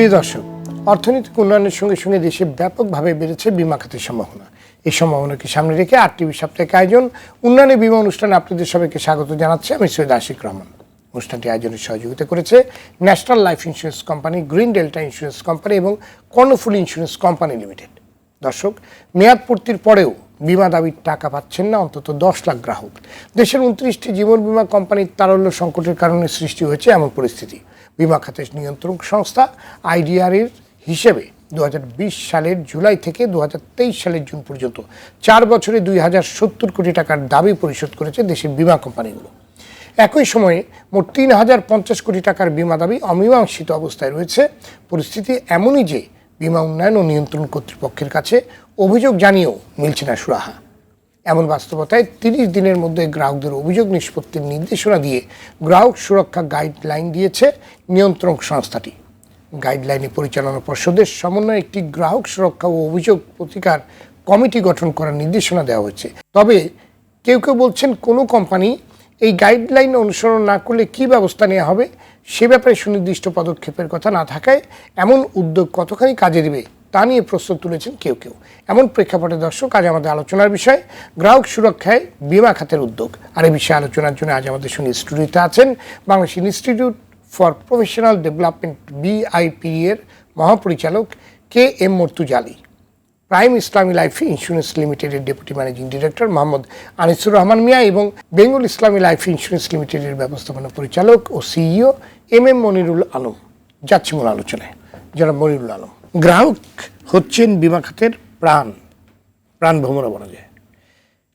প্রিয় দর্শক, অর্থনৈতিক উন্নয়নের সঙ্গে সঙ্গে দেশে ব্যাপকভাবে বেড়েছে বিমা খাতের সম্ভাবনা। এই সম্ভাবনাকে সামনে রেখে আর টিভি সাপ্তাহিক আয়োজন, উন্নয়নে বিমা অনুষ্ঠানে আপনাদের সবাইকে স্বাগত জানাচ্ছি আমি সৈয়দ আশিক রহমান। অনুষ্ঠানটি আয়োজনের সহযোগিতা করেছে national life insurance company, green delta insurance company এবং কর্ণফুল ইন্স্যুরেন্স কোম্পানি লিমিটেড। দর্শক, মেয়াদ পূর্তির পরেও বিমা দাবির টাকা পাচ্ছেন না অন্তত দশ লাখ গ্রাহক। দেশের উনত্রিশটি জীবন বীমা কোম্পানির তারল্য সংকটের কারণে সৃষ্টি হয়েছে এমন পরিস্থিতি। বিমা খাতের নিয়ন্ত্রক সংস্থা আইডিআর এর হিসেবে দু হাজার বিশ সালের জুলাই থেকে দু হাজার তেইশ সালের জুন পর্যন্ত চার বছরে দুই হাজার সত্তর কোটি টাকার দাবি পরিশোধ করেছে দেশের বিমা কোম্পানিগুলো। একই সময়ে মোট তিন হাজার পঞ্চাশ কোটি টাকার বিমা দাবি অমীমাংসিত অবস্থায় রয়েছে। পরিস্থিতি এমনই যে বিমা উন্নয়ন ও নিয়ন্ত্রণ কর্তৃপক্ষের কাছে অভিযোগ জানিয়েও মিলছে না সুরাহা। এমন বাস্তবতায় তিরিশ দিনের মধ্যে গ্রাহকদের অভিযোগ নিষ্পত্তির নির্দেশনা দিয়ে গ্রাহক সুরক্ষা গাইডলাইন দিয়েছে নিয়ন্ত্রণ সংস্থাটি। গাইডলাইনে পরিচালনা পর্ষদের সমন্বয়ে একটি গ্রাহক সুরক্ষা ও অভিযোগ প্রতিকার কমিটি গঠন করার নির্দেশনা দেওয়া হয়েছে। তবে কেউ কেউ বলছেন, কোনো কোম্পানি এই গাইডলাইন অনুসরণ না করলে কী ব্যবস্থা নেওয়া হবে? সে ব্যাপারে সুনির্দিষ্ট পদক্ষেপের কথা না থাকায় এমন উদ্যোগ কতখানি কাজে দেবে? তা নিয়ে প্রশ্ন তুলেছেন কেউ কেউ। এমন প্রেক্ষাপটে দর্শক, আজ আমাদের আলোচনার বিষয়, গ্রাহক সুরক্ষায় বিমা খাতের উদ্যোগ। আর এই বিষয়ে আলোচনার জন্য আজ আমাদের সঙ্গে স্টুডিওতে আছেন Bangladesh institute for professional development BIP এর মহাপরিচালক K M Mortujali. Prime Islami life insurance লিমিটেডের deputy managing director Mohammad Anisur Rahman Mia এবং বেঙ্গল ইসলামী লাইফ ইন্স্যুরেন্স লিমিটেডের ব্যবস্থাপনা পরিচালক ও CEO M M Monirul Alam. যাচ্ছি মূল আলোচনায়। যারা মনিরুল আলম। গ্রাহক হচ্ছেন বিমা খাতের প্রাণ প্রাণ ভ্রমণা বলা যায়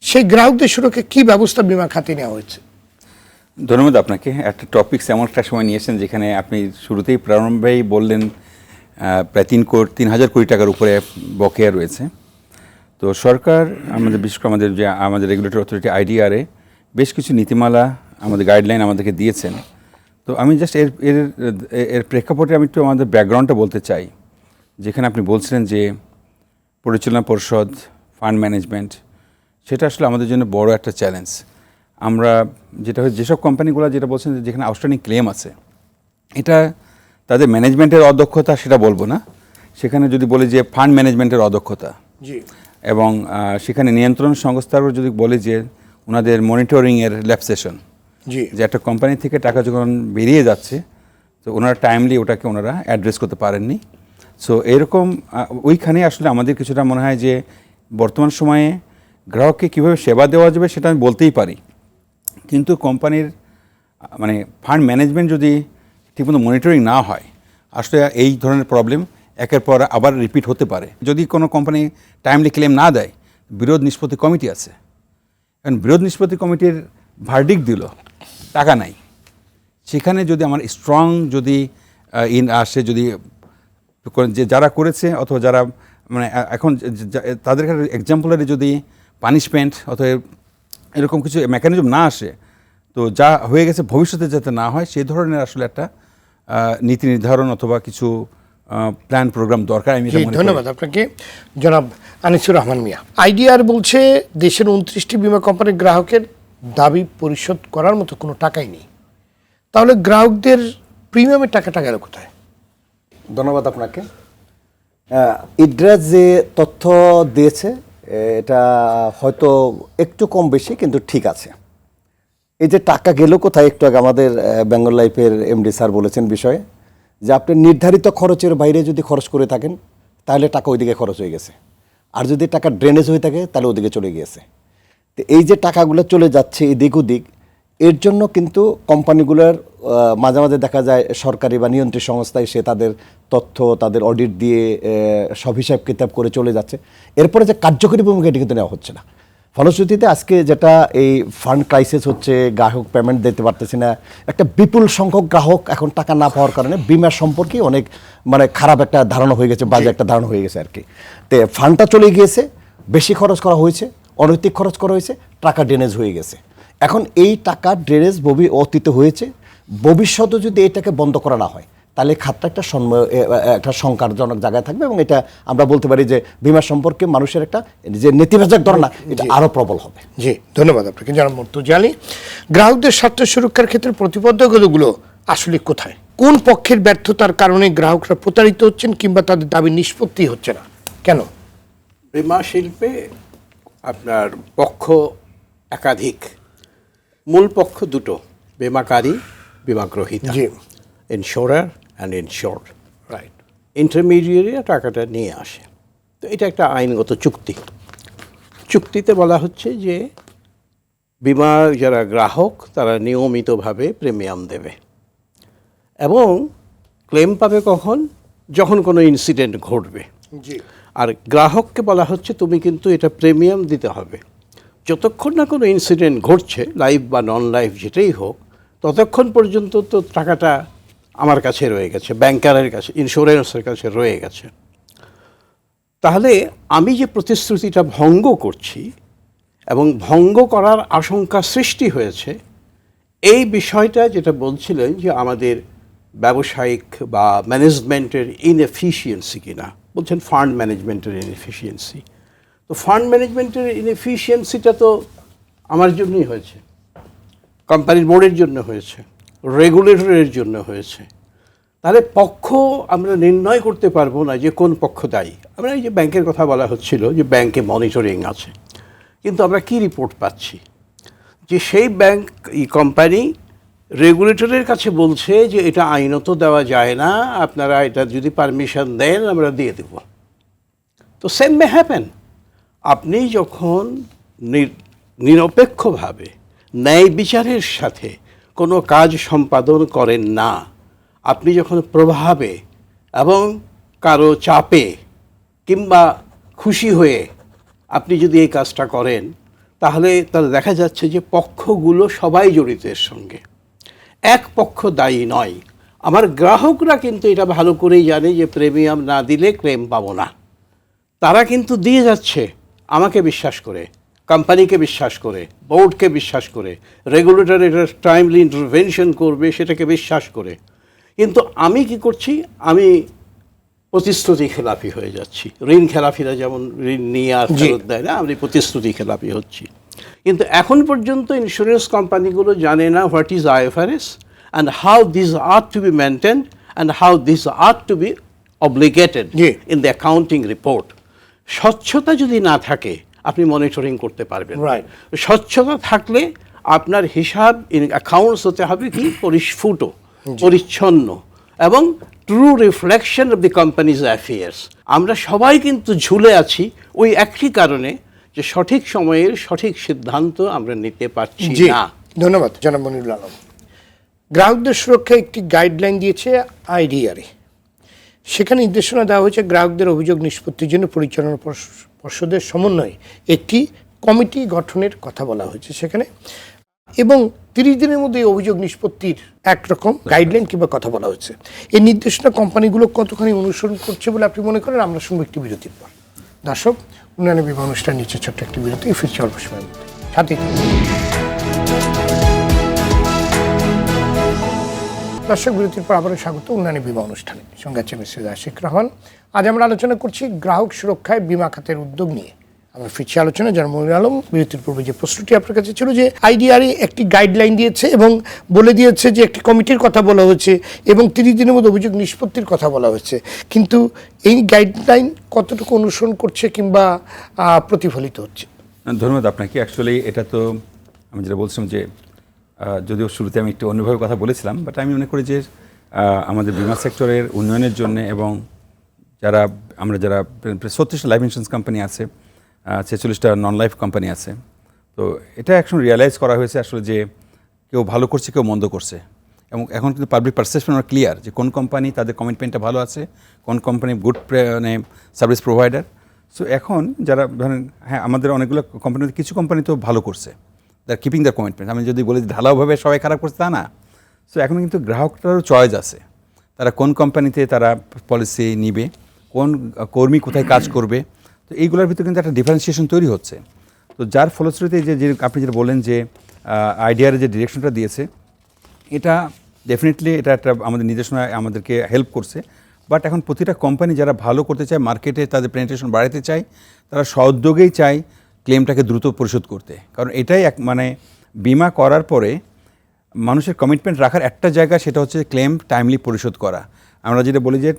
সেই গ্রাহকদের সুরক্ষা কি ব্যবস্থা বিমা খাতে নেওয়া হয়েছে? ধন্যবাদ আপনাকে। একটা টপিকস এমন একটা সময় নিয়েছেন যেখানে আপনি শুরুতেই প্রারম্ভেই বললেন প্রায় তিন কোটি তিন হাজার কোটি টাকার উপরে বকেয়া রয়েছে। তো সরকার, আমাদের বিশেষ করে আমাদের যে, আমাদের রেগুলেটর অথরিটি আইডিআরে বেশ কিছু নীতিমালা, আমাদের গাইডলাইন আমাদেরকে দিয়েছেন। তো আমি জাস্ট এর এর এর প্রেক্ষাপটে আমি একটু আমাদের ব্যাকগ্রাউন্ডটা বলতে চাই। যেখানে আপনি বলছিলেন যে পরিচালনা পরিষদ ফান্ড ম্যানেজমেন্ট সেটা আসলে আমাদের জন্য বড় একটা চ্যালেঞ্জ আমরা যেটা হয় যেসব কোম্পানিগুলো যেটা বলছেন যেখানে আউটস্ট্যান্ডিং ক্লেম আছে এটা তাদের ম্যানেজমেন্টের অদক্ষতা সেটা বলব না। সেখানে যদি বলি যে ফান্ড ম্যানেজমেন্টের অদক্ষতা এবং সেখানে নিয়ন্ত্রণ সংস্থারও যদি বলি যে ওনাদের মনিটরিংয়ের ল্যাপসেশন জি। যে একটা কোম্পানি থেকে টাকা যখন বেরিয়ে যাচ্ছে তো ওনারা টাইমলি ওটাকে ওনারা অ্যাড্রেস করতে পারেননি। সো এরকম ওইখানে আসলে আমাদের কিছুটা মনে হয় যে বর্তমান সময়ে গ্রাহককে কীভাবে সেবা দেওয়া যাবে সেটা আমি বলতেই পারি। কিন্তু কোম্পানির মানে ফান্ড ম্যানেজমেন্ট যদি ঠিকমতো মনিটরিং না হয়, আসলে এই ধরনের প্রবলেম একের পর আবার রিপিট হতে পারে। যদি কোনো কোম্পানি টাইমলি ক্লেম না দেয়, বিরোধ নিষ্পত্তি কমিটি আছে। কারণ বিরোধ নিষ্পত্তি কমিটির ভার্ডিক দিল, টাকা নাই। সেখানে যদি আমার স্ট্রং যদি ইন আসে, যদি যে যারা করেছে অথবা যারা মানে এখন তাদের কাছে এক্সাম্পলারি যদি পানিশমেন্ট অথবা এরকম কিছু মেকানিজম না আসে তো যা হয়ে গেছে ভবিষ্যতে যাতে না হয় সেই ধরনের আসলে একটা নীতি নির্ধারণ অথবা কিছু প্ল্যান প্রোগ্রাম দরকার আমি। ধন্যবাদ আপনাকে। জনাব আনিসুর রহমান মিয়া আইডিআর বলছে দেশের উনত্রিশটি বিমা কোম্পানির গ্রাহকের দাবি পরিশোধ করার মতো কোনো টাকাই নেই। তাহলে গ্রাহকদের প্রিমিয়ামের টাকাটা গেল কোথায়? ধন্যবাদ আপনাকে। ইড্রাস যে তথ্য দিয়েছে এটা হয়তো একটু কম বেশি, কিন্তু ঠিক আছে। এই যে টাকা গেল কোথায়, একটু আগে আমাদের বেঙ্গল লাইফের এমডি স্যার বলেছেন বিষয়ে, যে আপনি নির্ধারিত খরচের বাইরে যদি খরচ করে থাকেন, তাহলে টাকা ওইদিকে খরচ হয়ে গেছে। আর যদি টাকা ড্রেনেজ হয়ে থাকে, তাহলে ওদিকে চলে গিয়েছে। তো এই যে টাকাগুলো চলে যাচ্ছে এদিক ওদিক এর জন্য কিন্তু কোম্পানিগুলোর মাঝে মাঝে দেখা যায় সরকারি বা নিয়ন্ত্রণ সংস্থায় সে তাদের তথ্য তাদের অডিট দিয়ে সব হিসাব কিতাব করে চলে যাচ্ছে। এরপরে যে কার্যকরী ভূমিকা এটি কিন্তু নেওয়া হচ্ছে না। ফলশ্রুতিতে আজকে যেটা এই ফান্ড ক্রাইসিস হচ্ছে গ্রাহক পেমেন্ট দিতে পারতেছে না একটা বিপুল সংখ্যক গ্রাহক এখন টাকা না পাওয়ার কারণে বিমা সম্পর্কে অনেক মানে খারাপ একটা ধারণা হয়ে গেছে বাজে একটা ধারণা হয়ে গেছে আর কি। তো ফান্ডটা চলে গিয়েছে বেশি খরচ করা হয়েছে অনৈতিক খরচ করা হয়েছে টাকা ড্রেনেজ হয়ে গেছে। এখন এই টাকা ড্রেনেজ ববি অতীত হয়েছে। ভবিষ্যতে যদি এটাকে বন্ধ করা না হয় তাহলে খাতটা একটা একটা সংকারজনক জায়গায় থাকবে এবং এটা আমরা বলতে পারি যে বিমা সম্পর্কে মানুষের একটা যে নেতিবাচক ধারণা এটা আরও প্রবল হবে। জি ধন্যবাদ আপনাকে। জনাব মর্তুজালি গ্রাহকদের স্বার্থ সুরক্ষার ক্ষেত্রে প্রতিবদ্ধকগুলো আসলে কোথায়? কোন পক্ষের ব্যর্থতার কারণে গ্রাহকরা প্রতারিত হচ্ছেন কিংবা তাদের দাবি নিষ্পত্তি হচ্ছে না? কেন? বিমা শিল্পে আপনার পক্ষ একাধিক মূল পক্ষ দুটো বিমাকারী বিমাগ্রহীতা। জি। ইনশোরার অ্যান্ড ইনশোর রাইট ইন্টারমিডিয়েটরা টাকাটা নিয়ে আসে। তো এটা একটা আইনগত চুক্তি। চুক্তিতে বলা হচ্ছে যে বিমা যারা গ্রাহক তারা নিয়মিতভাবে প্রিমিয়াম দেবে। এবং ক্লেম পাবে কখন? যখন কোনো ইনসিডেন্ট ঘটবে। জি। আর গ্রাহককে বলা হচ্ছে তুমি কিন্তু এটা প্রিমিয়াম দিতে হবে। যতক্ষণ না কোনো ইনসিডেন্ট ঘটছে লাইভ বা নন লাইভ যেটাই হোক, ততক্ষণ পর্যন্ত তো টাকাটা আমার কাছে রয়ে গেছে ব্যাংকারের কাছে ইন্স্যুরেন্সের কাছে রয়ে গেছে। তাহলে আমি যে প্রতিশ্রুতিটা ভঙ্গ করছি এবং ভঙ্গ করার আশঙ্কা সৃষ্টি হয়েছে, এই বিষয়টা যেটা বলছিলেন যে আমাদের ব্যবসায়িক বা ম্যানেজমেন্টের ইনএফিসিয়েন্সি কিনা, বলছেন ফান্ড ম্যানেজমেন্টের ইনএফিসিয়েন্সি তো ফান্ড ম্যানেজমেন্টের ইনএফিসিয়েন্সিটা তো আমার জন্যই হয়েছে। কোম্পানির বোর্ডের জন্য হয়েছে রেগুলেটরের জন্য হয়েছে। তাহলে পক্ষ আমরা নির্ণয় করতে পারব না যে কোন পক্ষ দায়ী। আমরা এই যে ব্যাংকের কথা বলা হচ্ছিল যে ব্যাংকে মনিটরিং আছে। কিন্তু আমরা কি রিপোর্ট পাচ্ছি? যে সেই ব্যাংক এই কোম্পানি রেগুলেটরের কাছে বলছে যে এটা আইনত দেওয়া যায় না, আপনারা এটা যদি পারমিশন দেন, আমরা দিয়ে দেব। তো সেম মে হ্যাপেন আপনি যখন নির- নিরপেক্ষভাবে ন্যায় বিচারের সাথে কোনো কাজ সম্পাদন করেন না, আপনি যখন প্রভাবে এবং কারও চাপে কিংবা খুশি হয়ে আপনি যদি এই কাজটা করেন, তাহলে তাহলে দেখা যাচ্ছে যে পক্ষগুলো সবাই জড়িত এর সঙ্গে। এক পক্ষ দায়ী নয়। আমার গ্রাহকরা কিন্তু এটা ভালো করেই জানে যে প্রিমিয়াম না দিলে ক্লেম পাবো না। তারা কিন্তু দিয়ে যাচ্ছে। আমাকে বিশ্বাস করে কোম্পানিকে বিশ্বাস করে বোর্ডকে বিশ্বাস করে রেগুলেটর এটা টাইমলি ইন্টারভেনশন করবে সেটাকে বিশ্বাস করে। কিন্তু আমি কি করছি? আমি প্রতিশ্রুতি খেলাপি হয়ে যাচ্ছি। ঋণ খেলাপিরা যেমন ঋণ নিয়ে আর ফেরত দেয় না আমি প্রতিশ্রুতি খেলাপি হচ্ছি। কিন্তু এখন পর্যন্ত ইন্স্যুরেন্স কোম্পানিগুলো জানে না what is IFRS and how this are to be maintain and how this are to be obligated in the accounting report স্বচ্ছতা যদি না থাকে আপনি মনিটরিং করতে পারবেন। স্বচ্ছতা থাকলে আপনার হিসাব ইন অ্যাকাউন্টস হতে হবে কি? পরিস্ফুট পরিচ্ছন্ন এবং true reflection of the company's affairs আমরা সবাই কিন্তু ঝুলে আছি ওই একই কারণে যে সঠিক সময়ের সঠিক সিদ্ধান্ত আমরা নিতে পারছি না। ধন্যবাদ জনাব মনিরুল আলম। গ্রাহকদের সুরক্ষা একটি গাইডলাইন দিয়েছে আইডিআরএ। সেখানে নির্দেশনা দেওয়া হয়েছে গ্রাহকদের অভিযোগ নিষ্পত্তির জন্য পরিচালনা পর্ষদের সমন্বয়ে। একটি কমিটি গঠনের কথা বলা হয়েছে সেখানে। এবং তিরিশ দিনের মধ্যে অভিযোগ নিষ্পত্তির একরকম গাইডলাইন কিংবা কথা বলা হয়েছে। এই নির্দেশনা কোম্পানিগুলো কতখানি অনুসরণ করছে বলে আপনি মনে করেন? আমরা শুনব একটি বিরতির পর। দর্শক, উন্নয়ন বিবাহ অনুষ্ঠান নিচে ছোট্ট একটি বিরতি, ফিরছে অল্প সময়ের মধ্যে। সাথে দর্শক বিরতির পর আবারও স্বাগত উন্নয়ন বিমা অনুষ্ঠানে। সঙ্গে আছে মিসেস আশিক রহমান। আজ আমরা আলোচনা করছি গ্রাহক সুরক্ষায় বিমা খাতের উদ্যোগ নিয়ে। আমরা ফিরছি আলোচনা জন্মুল আলম। বিরতির পূর্বে যে প্রশ্নটি আপনার কাছে ছিল যে আইডিআরএ একটি গাইডলাইন দিয়েছে এবং বলে দিয়েছে যে একটি কমিটির কথা বলা হয়েছে এবং তিরিশ দিনের মধ্যে অভিযোগ নিষ্পত্তির কথা বলা হয়েছে। কিন্তু এই গাইডলাইন কতটুকু অনুসরণ করছে কিংবা প্রতিফলিত হচ্ছে? ধন্যবাদ আপনাকে। অ্যাকচুয়ালি এটা তো আমি যেটা বলছিলাম যে যদিও শুরুতে আমি একটু অন্যভাবে কথা বলেছিলাম বাট আমি মনে করি যে আমাদের বিমা সেক্টরের উন্নয়নের জন্য এবং যারা, আমরা যারা ছত্রিশটা লাইফ ইন্স্যুরেন্স কোম্পানি আছে ছেচল্লিশটা নন লাইফ কোম্পানি আছে, তো এটা এখন রিয়ালাইজ করা হয়েছে আসলে যে কেউ ভালো করছে, কেউ মন্দ করছে। এবং এখন কিন্তু পাবলিক পারসেপশন আর ক্লিয়ার যে কোন কোম্পানি তাদের কমিটমেন্টটা ভালো আছে, কোন কোম্পানি গুড মানে সার্ভিস প্রোভাইডার সো এখন যারা ধরেন হ্যাঁ আমাদের অনেকগুলো কোম্পানি কিছু কোম্পানি তো ভালো করছে। দ্যার কিপিং দ্য কমিটমেন্ট আমি যদি বলি ঢালাওভাবে সবাই খারাপ করছে, তা না। সো এখন কিন্তু গ্রাহকটারও চয়েস আছে। তারা কোন কোম্পানিতে তারা পলিসি নিবে, কোন কর্মী কোথায় কাজ করবে। তো এইগুলোর ভিতরে কিন্তু একটা ডিফারেন্সিয়েশন তৈরি হচ্ছে। তো যার ফলশ্রুতিতে যে যে আপনি যেটা বলেন যে আইডিয়ার যে ডিরেকশনটা দিয়েছে, এটা ডেফিনেটলি এটা একটা আমাদের নির্দেশনা আমাদেরকে হেল্প করছে। বাট এখন প্রতিটা কোম্পানি যারা ভালো করতে চায় মার্কেটে তাদের পেনিট্রেশন বাড়াতে চায়, তারা সউদ্যোগেই চায় ক্লেমটাকে দ্রুত পরিশোধ করতে। কারণ এটাই এক মানে বিমা করার পরে মানুষের কমিটমেন্ট রাখার একটা জায়গা সেটা হচ্ছে ক্লেম টাইমলি পরিশোধ করা। আমরা যেটা বলি যে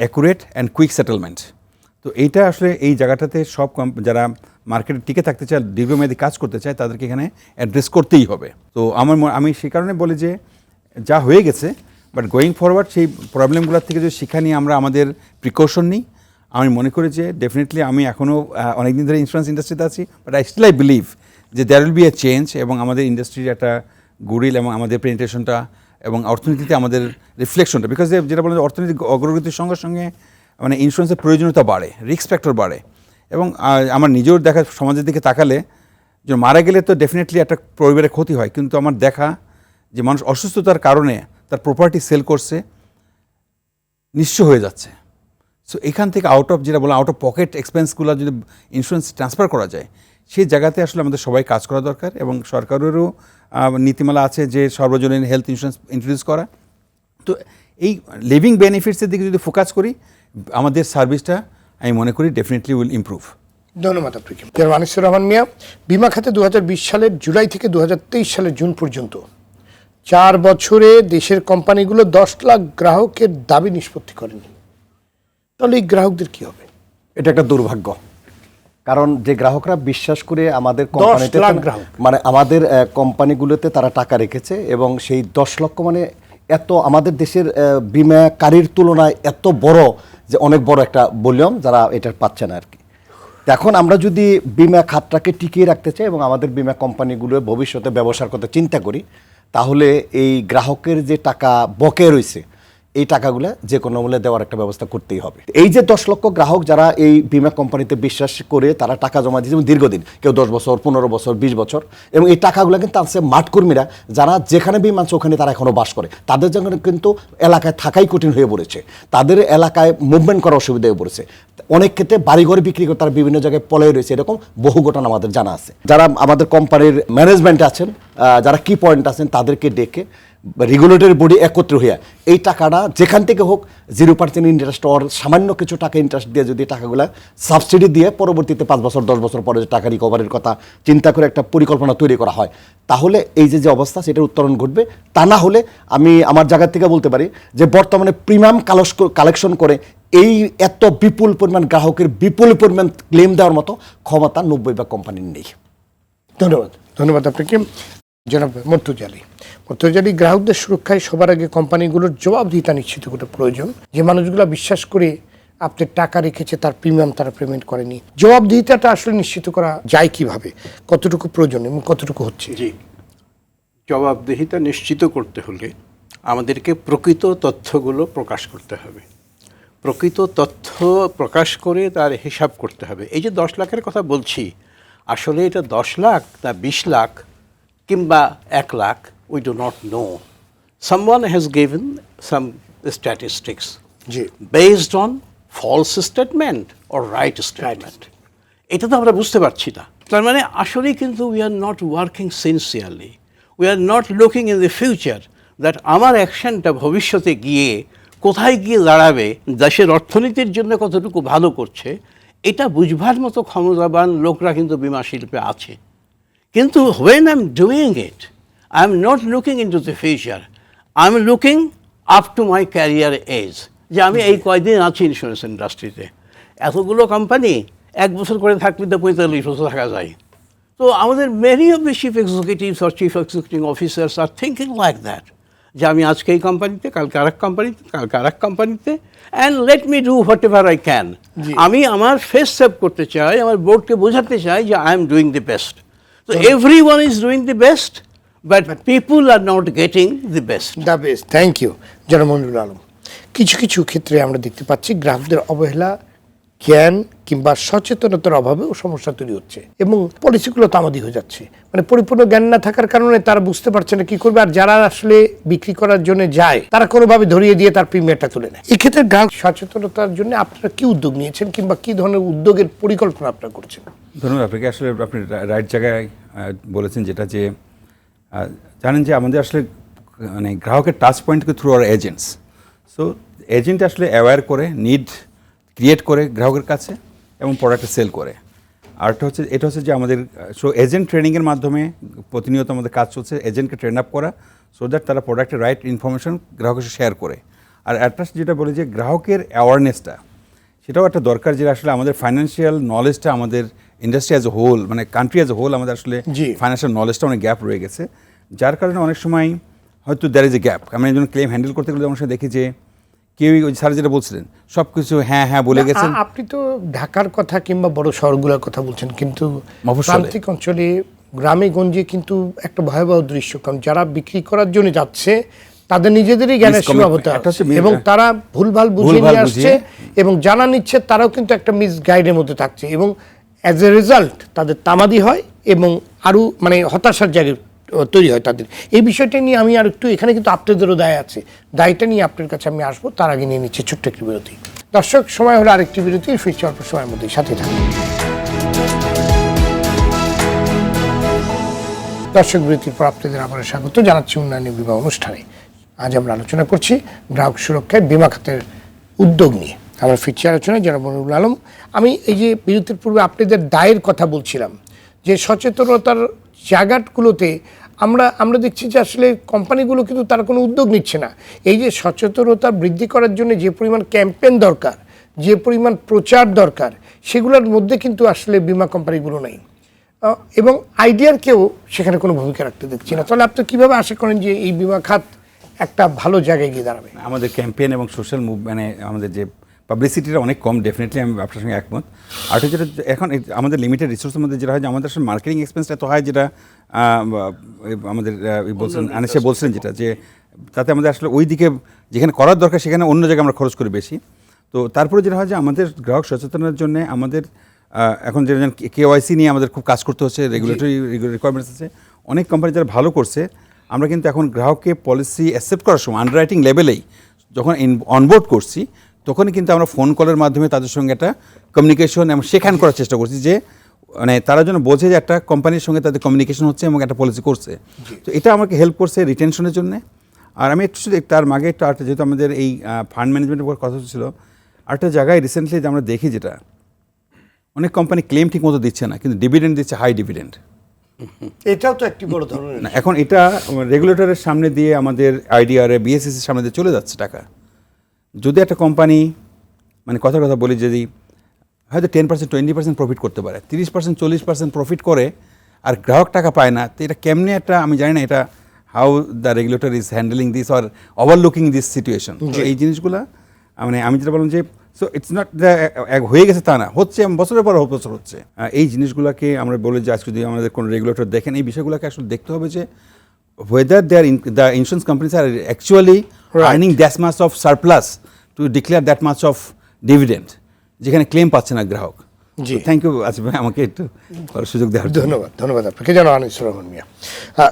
অ্যাকুরেট অ্যান্ড কুইক সেটেলমেন্ট তো এইটা আসলে এই জায়গাটাতে সব যারা মার্কেটে টিকে থাকতে চায়, দীর্ঘমেয়াদী কাজ করতে চায়, তাদেরকে এখানে অ্যাড্রেস করতেই হবে। তো আমার আমি সে কারণে বলি যে, যা হয়ে গেছে বাট গোয়িং ফরওয়ার্ড সেই প্রবলেমগুলোর থেকে যদি শিক্ষা নিয়ে আমরা আমাদের প্রিকশন নিই আমি মনে করি যে ডেফিনেটলি আমি এখনও অনেকদিন ধরে ইন্স্যুরেন্স ইন্ডাস্ট্রিতে আছি but I still I believe যে there will be a change এবং আমাদের ইন্ডাস্ট্রির একটা গুরিল এবং আমাদের প্রেজেন্টেশনটা এবং অর্থনীতিতে আমাদের রিফ্লেকশনটা বিকজ যেটা বলেন অর্থনৈতিক অগ্রগতির সঙ্গে সঙ্গে মানে ইন্স্যুরেন্সের প্রয়োজনীয়তা বাড়ে রিস্ক ফ্যাক্টর বাড়ে এবং আমার নিজের দেখা সমাজের দিকে তাকালে যে মারা গেলে তো ডেফিনেটলি একটা পরিবারের ক্ষতি হয়, কিন্তু আমার দেখা যে মানুষ অসুস্থতার কারণে তার প্রপার্টি সেল করছে, নিঃস্ব হয়ে যাচ্ছে। সো এখান থেকে আউট অফ যেটা বলে আউট অফ পকেট এক্সপেন্সগুলো যদি ইন্স্যুরেন্স ট্রান্সফার করা যায়, সেই জায়গাতে আসলে আমাদের সবাই কাজ করা দরকার এবং সরকারেরও নীতিমালা আছে যে সর্বজনীন হেলথ ইন্স্যুরেন্স ইন্ট্রোডিউস করা। তো এই লিভিং বেনিফিটসের দিকে যদি ফোকাস করি, আমাদের সার্ভিসটা আমি মনে করি ডেফিনেটলি উইল ইমপ্রুভ ধন্যবাদ আপনাকে। জনাব আনিসুর রহমান মিয়া, বিমা খাতে দু হাজার বিশ সালের জুলাই থেকে দু সালের জুন পর্যন্ত চার বছরে দেশের কোম্পানিগুলো দশ লাখ গ্রাহকের দাবি নিষ্পত্তি করেনি। তাহলে এই গ্রাহকদের কি হবে? এটা একটা দুর্ভাগ্য। কারণ যে গ্রাহকরা বিশ্বাস করে আমাদের কোম্পানিতে। মানে আমাদের কোম্পানিগুলোতে তারা টাকা রেখেছে এবং সেই দশ লক্ষ মানে এত আমাদের দেশের বিমাকারীর তুলনায় এত বড় যে অনেক বড় একটা ভলিউম যারা এটা পাচ্ছে না আর কি এখন আমরা যদি বিমা খাতটাকে টিকিয়ে রাখতে চাই এবং আমাদের বিমা কোম্পানিগুলো ভবিষ্যতে ব্যবসার কথা চিন্তা করি তাহলে এই গ্রাহকের যে টাকা বকে রয়েছে এই টাকাগুলো যে কোনো মূল্যে দেওয়ার একটা ব্যবস্থা করতেই হবে। এই যে দশ লক্ষ গ্রাহক যারা এই বিমা কোম্পানিতে বিশ্বাস করে তারা টাকা জমা দিয়েছে এবং দীর্ঘদিন, কেউ দশ বছর, পনেরো বছর, বিশ বছর, এবং এই টাকাগুলো কিন্তু আছে মাঠ কর্মীরা যারা যেখানে বিমা আছে ওখানে তারা এখনও বাস করে। তাদের জন্য কিন্তু এলাকায় থাকাই কঠিন হয়ে পড়েছে। তাদের এলাকায় মুভমেন্ট করা অসুবিধা হয়ে পড়েছে। অনেক ক্ষেত্রে বাড়িঘর বিক্রি করে তারা বিভিন্ন জায়গায় পলায় রয়েছে, এরকম বহু ঘটনা আমাদের জানা আছে। যারা আমাদের কোম্পানির ম্যানেজমেন্টে আছেন যারা কি পয়েন্ট আছেন তাদেরকে ডেকে রেগুলেটরি বডি একত্র হইয়া, এই টাকাটা যেখান থেকে হোক জিরো পার্সেন্ট ইন্টারেস্ট ওর সামান্য কিছু টাকা ইন্টারেস্ট দিয়ে যদি টাকাগুলো সাবসিডি দিয়ে পরবর্তীতে পাঁচ বছর, দশ বছর পরে যে টাকা রিকভারির কথা চিন্তা করে একটা পরিকল্পনা তৈরি করা হয়, তাহলে এই যে যে অবস্থা সেটার উত্তরণ ঘটবে। তা না হলে আমি আমার জায়গা থেকে বলতে পারি যে, বর্তমানে প্রিমিয়াম কালেকশন করে এই এত বিপুল পরিমাণ গ্রাহকের বিপুল পরিমাণ ক্লেম দেওয়ার মতো ক্ষমতা নব্বই বা কোম্পানির নেই। ধন্যবাদ। ধন্যবাদ আপনাকে। জনাব মর্তুজালি মর্তুজালি গ্রাহকদের সুরক্ষায় সবার আগে কোম্পানিগুলোর জবাবদিহিতা নিশ্চিত করা প্রয়োজন। যে মানুষগুলো বিশ্বাস করে আপনি টাকা রেখেছে, তার প্রিমিয়াম তারা পেমেন্ট করেনি। জবাবদিহিতাটা আসলে নিশ্চিত করা যায় কীভাবে? কতটুকু প্রয়োজন এবং কতটুকু হচ্ছে? জি। জবাবদিহিতা নিশ্চিত করতে হলে আমাদেরকে প্রকৃত তথ্যগুলো প্রকাশ করতে হবে। প্রকৃত তথ্য প্রকাশ করে তার হিসাব করতে হবে। এই যে দশ লাখের কথা বলছি, আসলে এটা দশ লাখ না বিশ লাখ কিংবা এক lakh we do not know someone has given some statistics G. Based on false statement or right statement এটা তো আমরা বুঝতে পারছি না। তার মানে আসলেই কিন্তু we are not working sincerely we are not looking in the future that আমার অ্যাকশনটা ভবিষ্যতে গিয়ে কোথায় গিয়ে দাঁড়াবে দেশের অর্থনীতির জন্য কতটুকু ভালো করছে এটা বুঝবার মতো ক্ষমতাবান লোকরা কিন্তু বিমা শিল্পে আছে। কিন্তু when I'm doing it, I'm not looking into the future. I'm looking up to my career as যে আমি এই কয়দিন আছি ইন্স্যুরেন্স ইন্ডাস্ট্রিতে এতগুলো কোম্পানি এক বছর করে থাকলে তো পঁয়তাল্লিশ বছর থাকা যায়। তো আমাদের many of the chief executives are chief executive officers are thinking like that যে আমি আজকে এই কোম্পানিতে কালকে আরেক কোম্পানিতে কালকে আরেক কোম্পানিতে and let me do whatever I can আমি আমার ফেস সেভ করতে চাই আমার বোর্ডকে বোঝাতে চাই যে I am doing the best So everyone is doing the best, but but people are not getting the best. The best. Thank you, Jaramundu Monirul Alam কিছু কিছু ক্ষেত্রে আমরা দেখতে পাচ্ছি গ্রাহকদের অবহেলা জ্ঞান কিংবা সচেতনতার অভাবেও সমস্যা তৈরি হচ্ছে এবং পলিসিগুলো তামাদি হয়ে যাচ্ছে। মানে পরিপূর্ণ জ্ঞান না থাকার কারণে তারা বুঝতে পারছে না কি করবে আর যারা আসলে বিক্রি করার জন্য যায়, তারা কোনোভাবে ধরিয়ে দিয়ে তার প্রিমিয়ারটা তুলে নেয়। এক্ষেত্রে গ্রাহক সচেতনতার জন্য আপনারা কি উদ্যোগ নিয়েছেন কিংবা কি ধরনের উদ্যোগের পরিকল্পনা আপনারা করছেন? ধন্যবাদ, আপনাকে আসলে আপনি রাইট জায়গায় বলেছেন যেটা যে জানেন যে আমাদের আসলে মানে গ্রাহকের touch পয়েন্টকে through our agents so agent আসলে অ্যাওয়্যার করে নিড ক্রিয়েট করে গ্রাহকের কাছে এবং প্রোডাক্টটা সেল করে। আরেকটা হচ্ছে এটা হচ্ছে যে আমাদের সো এজেন্ট ট্রেনিংয়ের মাধ্যমে প্রতিনিয়ত আমাদের কাজ চলছে এজেন্টকে ট্রেন আপ করা সো দ্যাট তারা প্রোডাক্টের রাইট ইনফরমেশন গ্রাহকের সাথে শেয়ার করে। আর একটা যেটা বলে যে গ্রাহকের অ্যাওয়ারনেসটা সেটাও একটা দরকার যেটা আসলে আমাদের ফাইন্যান্সিয়াল নলেজটা আমাদের ইন্ডাস্ট্রি অ্যাজ এ হোল মানে কান্ট্রি অ্যাজ এ হোল আমাদের আসলে। ফাইন্যান্সিয়াল নলেজটা অনেক গ্যাপ রয়ে গেছে। যার কারণে অনেক সময় হয়তো দ্যার ইজ এ গ্যাপ আমরা একজন ক্লেম হ্যান্ডেল করতে গেলে অনেক সময় দেখি যে কেউই স্যার যেটা বলছিলেন সব কিছু হ্যাঁ হ্যাঁ বলে গেছেন। আপনি তো ঢাকার কথা কিংবা বড় শহরগুলোর কথা বলছেন কিন্তু। প্রান্তিক অঞ্চলে গ্রামে গঞ্জে কিন্তু একটা ভয়াবহ দৃশ্য কারণ যারা বিক্রি করার জন্য যাচ্ছে তাদের নিজেদেরই জ্ঞানের সীমাবদ্ধতা। মি- এবং তারা ভুলভাল ভুলভাল নিয়ে আসছে এবং জানা নিচ্ছে তারাও কিন্তু একটা মিস গাইডের মধ্যে থাকছে। এবং অ্যাজ এ রেজাল্ট তাদের তামাদি হয় এবং আরও মানে হতাশার জায়গায় তৈরি হয় তাদের। এই বিষয়টা নিয়ে আমি আর একটু এখানে কিন্তু আপনাদেরও দায় আছে। দায়টা নিয়ে আপনার কাছে আমি আসব, তার আগে নিয়ে নিচ্ছি ছোট্ট একটি বিরতি। দর্শক, সময় হলো আরেকটি বিরতি, ফিরছি অল্প সময়ের মধ্যে সাথে থাকুন। দর্শক, বিরতির পর আপনাদের আবার স্বাগত জানাচ্ছি উন্নয়নী বিমা অনুষ্ঠানে। আজ আমরা আলোচনা করছি গ্রাহক সুরক্ষায় বিমা খাতের উদ্যোগ নিয়ে। আমরা ফিরছি আলোচনায় যারা মনিরুল আলম। আমি এই যে বিরতির পূর্বে আপনাদের দায়ের কথা বলছিলাম, যে সচেতনতার জায়গাগুলোতে আমরা আমরা দেখছি যে আসলে কোম্পানিগুলো কিন্তু তার কোনো উদ্যোগ নিচ্ছে না। এই যে সচেতনতা বৃদ্ধি করার জন্য যে পরিমাণ ক্যাম্পেন দরকার, যে পরিমাণ প্রচার দরকার, সেগুলোর মধ্যে কিন্তু আসলে বিমা কোম্পানিগুলো নেই। এবং আইডিয়ার কেউ সেখানে কোনো ভূমিকা রাখতে দেখছি না। তাহলে আপনি কীভাবে আশা করেন যে এই বিমা খাত একটা ভালো জায়গায় গিয়ে দাঁড়াবে? আমাদের ক্যাম্পেন এবং সোশ্যাল মুভ মানে আমাদের যে পাবলিসিটিটা অনেক কম ডেফিনেটলি আমি আপনার সঙ্গে একমত। আর হচ্ছে যেটা এখন আমাদের লিমিটেড রিসোর্সের মধ্যে যেটা হয় যে আমাদের আসলে মার্কেটিং এক্সপেন্সটা এত হয় যেটা আমাদের বলছেন আনিসে বলছিলেন যেটা যে তাতে আমাদের আসলে ওই দিকে যেখানে করার দরকার সেখানে অন্য জায়গায় আমরা খরচ করি বেশি। তো তারপরে যেটা হয় যে আমাদের গ্রাহক সচেতনের জন্য আমাদের এখন যেটা কেওয়াইসি নিয়ে আমাদের খুব কাজ করতে হচ্ছে রেগুলেটরি রিকোয়ারমেন্টস আছে। অনেক কোম্পানি যারা ভালো করছে আমরা কিন্তু এখন গ্রাহককে পলিসি অ্যাকসেপ্ট করার সময় আন্ডাররাইটিং লেভেলেই যখন অনবোর্ড করছি তখনই কিন্তু আমরা ফোন কলের মাধ্যমে তাদের সঙ্গে একটা কমিউনিকেশন এবং শেখান করার চেষ্টা করছি যে মানে তারা যেন বোঝে যে একটা কোম্পানির সঙ্গে তাদের কমিউনিকেশন হচ্ছে এবং একটা পলিসি করছে। তো এটা আমাকে হেল্প করছে রিটেনশনের জন্য। আর আমি একটু শুধু তার মাগে একটু আরেকটা যেহেতু আমাদের এই ফান্ড ম্যানেজমেন্টের উপর কথা ছিল আরেকটা জায়গায় রিসেন্টলি যে আমরা দেখি যেটা অনেক কোম্পানি ক্লেম ঠিক মতো দিচ্ছে না কিন্তু ডিভিডেন্ড দিচ্ছে হাই ডিভিডেন্ড এটাও তো একটি বড় ধরনের এখন এটা রেগুলেটরের সামনে দিয়ে আমাদের আইডিআর বিএসএসির সামনে দিয়ে চলে যাচ্ছে টাকা। যদি একটা কোম্পানি মানে কথার কথা বলি যদি হয়তো ten percent twenty percent profit করতে পারে তিরিশ পার্সেন্ট চল্লিশ পার্সেন্ট প্রফিট করে আর গ্রাহক টাকা পায় না তো এটা কেমনে একটা আমি জানি না এটা how the regulator is handling this or overlooking this situation তো এই জিনিসগুলা মানে আমি যেটা বললাম যে সো ইটস নট হয়ে গেছে তা না হচ্ছে বছরের পর বছর হচ্ছে। এই জিনিসগুলোকে আমরা বলি যে আজকে যদি আমাদের কোনো রেগুলেটর দেখেন এই বিষয়গুলোকে আসলে দেখতে হবে যে whether they are in, the insurance companies are actually Right. earning that much of surplus to declare that much of dividend. যেখানে ক্লেম পাচ্ছে না গ্রাহক। জি। থ্যাংক ইউ আসিফ ভাই আমাকে একটু সুযোগ দেওয়ার ধন্যবাদ ধন্যবাদ আপনাকে। জানো আনিসুর রহমান মিয়া?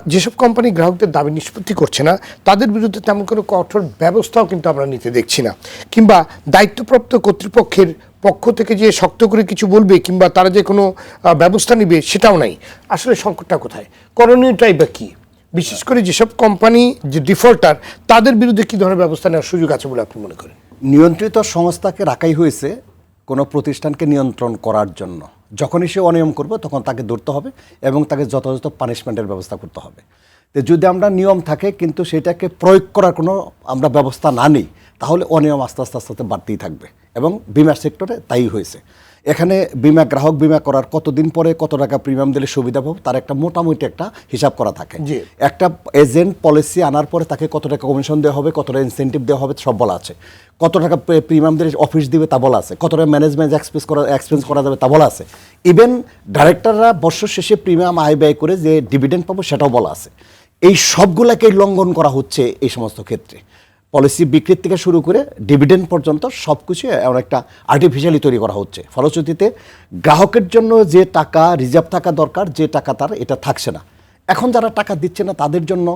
যেসব কোম্পানি গ্রাহকদের দাবি নিষ্পত্তি করছে না তাদের বিরুদ্ধে তেমন কোনো কঠোর ব্যবস্থাও কিন্তু আমরা নিতে দেখছি না। কিংবা দায়িত্বপ্রাপ্ত কর্তৃপক্ষের পক্ষ থেকে যে শক্ত করে কিছু বলবে কিংবা তারা যে কোনো ব্যবস্থা নেবে সেটাও নাই। আসলে সংকটটা কোথায়? করণীয়টাই বা কী? বিশেষ করে যেসব কোম্পানি যে ডিফল্টার, তাদের বিরুদ্ধে কী ধরনের ব্যবস্থা নেওয়ার সুযোগ আছে বলে আপনি মনে করেন? নিয়ন্ত্রিত সংস্থাকে রাখাই হয়েছে কোনো প্রতিষ্ঠানকে নিয়ন্ত্রণ করার জন্য। যখনই সে অনিয়ম করবে, তখন তাকে ধরতে হবে এবং তাকে যথাযথ পানিশমেন্টের ব্যবস্থা করতে হবে। তো যদি আমরা নিয়ম থাকে, কিন্তু সেটাকে প্রয়োগ করার কোনো আমরা ব্যবস্থা না নিই, তাহলে অনিয়ম আস্তে আস্তে আস্তে আস্তে বাড়তেই থাকবে এবং বিমা সেক্টরে তাই হয়েছে। এখানে বিমা গ্রাহক বিমা করার কতদিন পরে কত টাকা প্রিমিয়াম দিলে সুবিধা পাবো তার একটা মোটামুটি একটা হিসাব করা থাকে। একটা এজেন্ট পলিসি আনার পরে তাকে কত টাকা কমিশন দেওয়া হবে কতটা ইনসেন্টিভ দেওয়া হবে সব বলা আছে। কত টাকা প্রিমিয়াম দিলে অফিস দিবে তা বলা আছে। কত টাকা ম্যানেজমেন্ট এক্সপেন্স করা এক্সপেন্স করা যাবে তা বলা আছে। ইভেন ডাইরেক্টররা বছর শেষে প্রিমিয়াম আয় ব্যয় করে যে ডিভিডেন্ড পাবো সেটাও বলা আছে। এই সবগুলাকেই লঙ্ঘন করা হচ্ছে এই সমস্ত ক্ষেত্রে। পলিসি বিক্রির থেকে শুরু করে ডিভিডেন্ড পর্যন্ত সব কিছু এমন একটা আর্টিফিশিয়ালি তৈরি করা হচ্ছে। ফলশ্রুতিতে গ্রাহকের জন্য যে টাকা রিজার্ভ থাকা দরকার, যে টাকা তার এটা থাকছে না। এখন যারা টাকা দিচ্ছে না, তাদের জন্য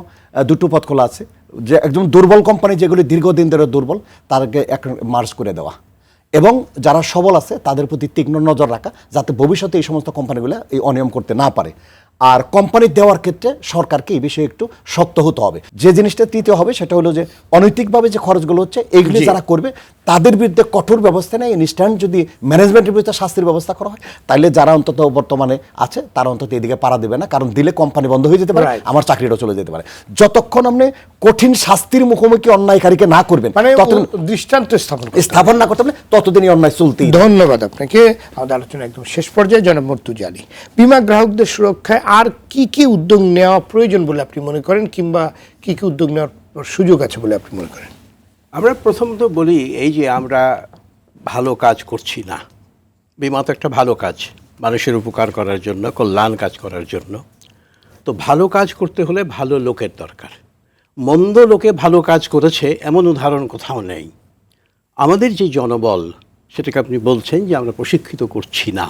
দুটো পথ খোলা আছে। যে একদম দুর্বল কোম্পানি যেগুলি দীর্ঘদিন ধরে দুর্বল, তাদেরকে এক মার্চ করে দেওয়া। এবং যারা সবল আছে, তাদের প্রতি তীক্ষ্ণ নজর রাখা, যাতে ভবিষ্যতে এই সমস্ত কোম্পানিগুলো এই অনিয়ম করতে না পারে। আর কোম্পানি দেওয়ার ক্ষেত্রে সরকারকে এই বিষয়ে একটু শক্ত হতে হবে। যে জিনিসটা তৃতীয় হবে সেটা হলো যে অনৈতিকভাবে যে খরচগুলো হচ্ছে এগুলি জি। যারা করবে তাদের বিরুদ্ধে কঠোর ব্যবস্থা নেয় ইনস্ট্যান্ট যদি ম্যানেজমেন্টের বিরুদ্ধে শাস্তির ব্যবস্থা করা হয় তাহলে যারা অন্তত বর্তমানে আছে তারা অন্তত এদিকে পাড়া দেবে না কারণ দিলে কোম্পানি বন্ধ হয়ে যেতে পারে আমার চাকরিটাও চলে যেতে পারে। যতক্ষণ আপনি কঠিন শাস্তির মুখোমুখি অন্যায়কারীকে না করবেন মানে ততদিন দৃষ্টান্ত স্থাপন স্থাপন না করতে পারলে ততদিনই অন্যায় চলতেই ধন্যবাদ আপনাকে। আমাদের আলোচনা একদম শেষ পর্যায়ে জনাব আলী। বিমা গ্রাহকদের সুরক্ষায় আর কি কি উদ্যোগ নেওয়া প্রয়োজন বলে আপনি মনে করেন, কিংবা কি কি উদ্যোগ নেওয়ার সুযোগ আছে বলে আপনি মনে করেন? আমরা প্রথমত বলি এই যে আমরা ভালো কাজ করছি না। বিমা তো একটা ভালো কাজ, মানুষের উপকার করার জন্য, কল্যাণ কাজ করার জন্য। তো ভালো কাজ করতে হলে ভালো লোকের দরকার। মন্দ লোকে ভালো কাজ করেছে এমন উদাহরণ কোথাও নেই। আমাদের যে জনবল, সেটাকে আপনি বলছেন যে আমরা প্রশিক্ষিত করছি না।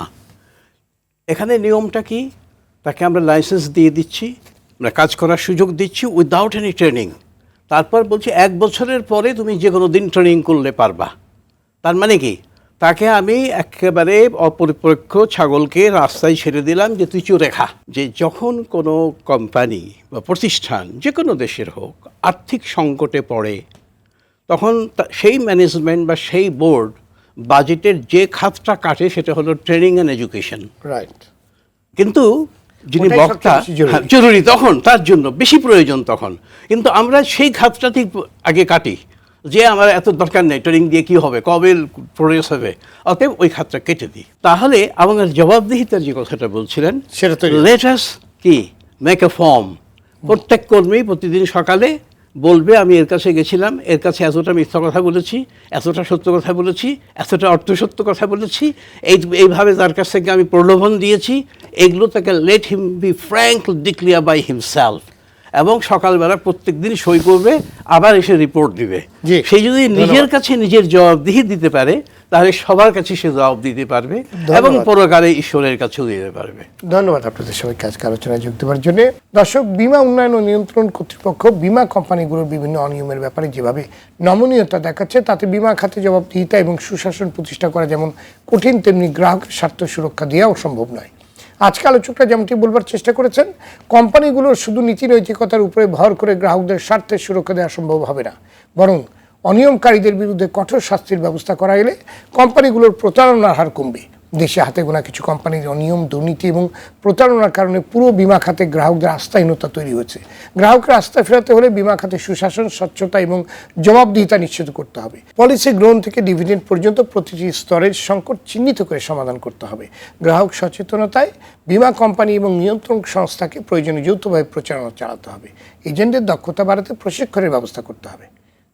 এখানে নিয়মটা কি? তাকে আমরা লাইসেন্স দিয়ে দিচ্ছি আমরা কাজ করার সুযোগ দিচ্ছি উইদাউট এনি ট্রেনিং তারপর বলছি এক বছরের পরে তুমি যে কোনো দিন ট্রেনিং করলে পারবা। তার মানে কি? তাকে আমি একেবারে অপরিপক্ষ ছাগলকে রাস্তায় ছেড়ে দিলাম যে তুই চুরে খা যে যখন কোনো কোম্পানি বা প্রতিষ্ঠান যে কোনো দেশের হোক আর্থিক সংকটে পড়ে তখন সেই ম্যানেজমেন্ট বা সেই বোর্ড বাজেটের যে খাতটা কাটে সেটা হলো ট্রেনিং অ্যান্ড এডুকেশন রাইট কিন্তু যিনি বক্তা জরুরি। হ্যাঁ, তখন তার জন্য বেশি প্রয়োজন তখন কিন্তু আমরা সেই খাতটাতেই আগে কাটি যে আমার এত দরকার নেই ট্রেনিং দিয়ে কি হবে কবে প্রোগ্রেস হবে অতএব ওই খাতটা কেটে দিই তাহলে আমাদের জবাবদিহিতার যে কথাটা বলছিলেন সেটা তো। লেটাস কি মেক এ ফর্ম প্রত্যেক কর্মী প্রতিদিন সকালে বলবে আমি এর কাছে গেছিলাম এর কাছে এতটা মিথ্যা কথা বলেছি এতটা সত্য কথা বলেছি এতটা অর্থসত্য কথা বলেছি এই এইভাবে তার কাছ থেকে আমি প্রলোভন দিয়েছি এগুলো তাকে let him be frank declare by himself এবং সকালবেলা প্রত্যেক দিন সই করবে আবার এসে রিপোর্ট দিবে। সেই যদি নিজের কাছে নিজের জবাবদিহি দিতে পারে তাহলে সবার কাছে সে জবাব দিতে পারবে এবং। পরকালে ঈশ্বরের কাছেও দিতে পারবে। ধন্যবাদ আপনাদের সবাইকে আজকে আলোচনায় যোগ দেওয়ার জন্য। দর্শক বিমা উন্নয়ন ও নিয়ন্ত্রণ কর্তৃপক্ষ বিমা কোম্পানিগুলোর বিভিন্ন অনিয়মের ব্যাপারে যেভাবে নমনীয়তা দেখাচ্ছে তাতে বিমা খাতে জবাবদিহিতা এবং সুশাসন প্রতিষ্ঠা করা যেমন কঠিন তেমনি গ্রাহক স্বার্থ সুরক্ষা দেওয়াও সম্ভব নয়। আজকে আলোচকরা যেমনটি বলবার চেষ্টা করেছেন কোম্পানিগুলোর শুধু নীতি নৈতিকতার উপরে ভর করে গ্রাহকদের স্বার্থের সুরক্ষা দেওয়া সম্ভব হবে না। বরং অনিয়মকারীদের বিরুদ্ধে কঠোর শাস্তির ব্যবস্থা করা এলে কোম্পানিগুলোর প্রতারণার হার কমবে। দেশে হাতে গোনা কিছু কোম্পানির অনিয়ম, দুর্নীতি এবং প্রতারণার কারণে পুরো বিমা খাতে গ্রাহকদের আস্থাহীনতা তৈরি হয়েছে। গ্রাহকের আস্থা ফেরাতে হলে বিমা খাতে সুশাসন, স্বচ্ছতা এবং জবাবদিহিতা নিশ্চিত করতে হবে। পলিসি গ্রহণ থেকে ডিভিডেন্ড পর্যন্ত প্রতিটি স্তরের সংকট চিহ্নিত করে সমাধান করতে হবে। গ্রাহক সচেতনতায় বিমা কোম্পানি এবং নিয়ন্ত্রণ সংস্থাকে প্রয়োজনীয় যৌথভাবে প্রচারণা চালাতে হবে। এজেন্টদের দক্ষতা বাড়াতে প্রশিক্ষণের ব্যবস্থা করতে হবে।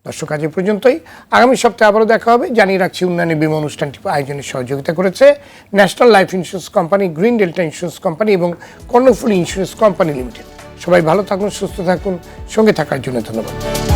দর্শক আজ পর্যন্তই। আগামী সপ্তাহে আবারও দেখা হবে। জানিয়ে রাখছি উন্নয়নের বিমা অনুষ্ঠানটি আয়োজনে সহযোগিতা করেছে national life insurance company, green delta insurance company এবং কর্ণফুলি ইন্স্যুরেন্স কোম্পানি লিমিটেড। সবাই ভালো থাকুন, সুস্থ থাকুন। সঙ্গে থাকার জন্য ধন্যবাদ।